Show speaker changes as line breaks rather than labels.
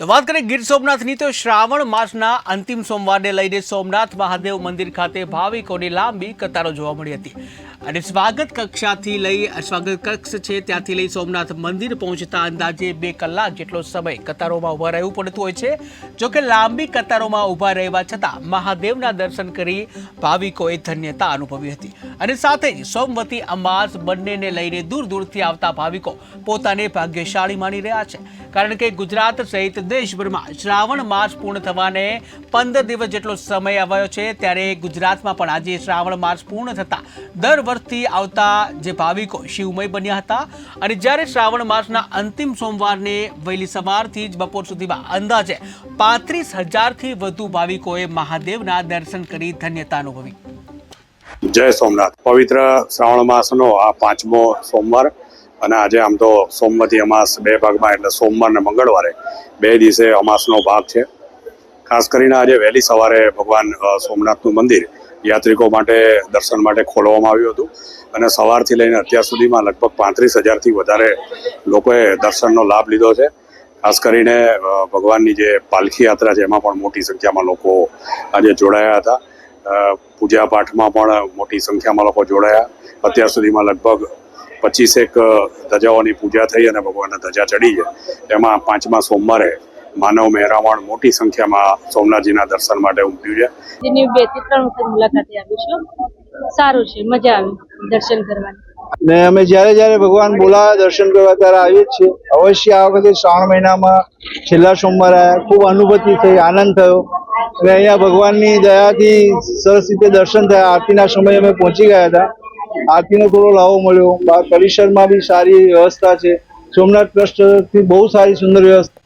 તો વાત કરીએ ગીર સોમનાથની, તો શ્રાવણ માસના અંતિમ સોમવારને લઈને સોમનાથ મહાદેવ મંદિર ખાતે ભાવિકોની લાંબી કતારો જોવા મળી હતી. અને સ્વાગત કક્ષાથી લઈ સ્વાગત કક્ષ છે ત્યાંથી લઈ સોમનાથ મંદિર પહોંચતા અંદાજે બે કલાક જેટલો સમય કતારોમાં ઊભા રહેવું પડતું હોય છે. જોકે લાંબી કતારોમાં ઊભા રહેવા છતાં મહાદેવના દર્શન કરી ભાવિકોએ ધન્યતા અનુભવી હતી. અને સાથે જ સોમવતી અમાસ બંનેને લઈને દૂર દૂરથી આવતા ભાવિકો પોતાને ભાગ્યશાળી માની રહ્યા છે. કારણ કે ગુજરાત સહિત દેશભરમાં શ્રાવણ માસ પૂર્ણ થવાને પંદર દિવસ જેટલો સમય આવ્યો છે, ત્યારે ગુજરાતમાં પણ આજે શ્રાવણ માસ પૂર્ણ થતા દર વર્ષથી આવતા જે ભાવિકો શિવમય બન્યા હતા. અને જ્યારે શ્રાવણ માસના અંતિમ સોમવારને વહેલી સવારથી જ બપોર સુધીમાં અંદાજે પાંત્રીસ હજારથી વધુ ભાવિકોએ મહાદેવના દર્શન કરી ધન્યતા અનુભવી.
જય સોમનાથ. પવિત્ર શ્રાવણ માસનો આ પાંચમો સોમવાર અને આજે આમ તો સોમવતી અમાસ બે ભાગમાં, એટલે સોમવાર અને મંગળવારે બે દિવસે અમાસનો ભાગ છે. ખાસ કરીને આજે વહેલી સવારે ભગવાન સોમનાથનું મંદિર યાત્રિકો માટે દર્શન માટે ખોલવામાં આવ્યું હતું. અને સવારથી લઈને અત્યાર સુધીમાં લગભગ પાંત્રીસ હજારથી વધારે લોકોએ દર્શનનો લાભ લીધો છે. ખાસ કરીને ભગવાનની જે પાલખી યાત્રા છે, એમાં પણ મોટી સંખ્યામાં લોકો આજે જોડાયા હતા. પૂજા પાઠમાં પણ મોટી સંખ્યામાં લોકો જોડાયા. અત્યાર સુધીમાં લગભગ પચીસેક ધજાઓની પૂજા થઈ અને ભગવાનના ધજા ચડી છે એમાં પાંચમા સોમવારે માનવ મહેરામણ મોટી સંખ્યામાં સોમનાથજીના દર્શન માટે ઉમટ્યું છે.
જેની બેથી ત્રણ વખત મુલાકાતે આવીશું સારું છે મજા આવી દર્શન કરવાની.
ને અમે જ્યારે જ્યારે ભગવાન બોલાવે દર્શન કરવા ત્યારે આવીએ જ છીએ. અવશ્ય આ વખતે શ્રાવણ મહિનામાં છેલ્લા સોમવારે ખૂબ અનુભૂતિ થઈ આનંદ થયો. અને અહીંયા ભગવાનની દયાથી સરસ રીતે દર્શન થયા. આરતીના સમયે અમે પહોંચી ગયા હતા. આરતીનો થોડો લાવો મળ્યો. પરિસરમાં બી સારી વ્યવસ્થા છે. સોમનાથ ટ્રસ્ટથી બહુ સારી સુંદર વ્યવસ્થા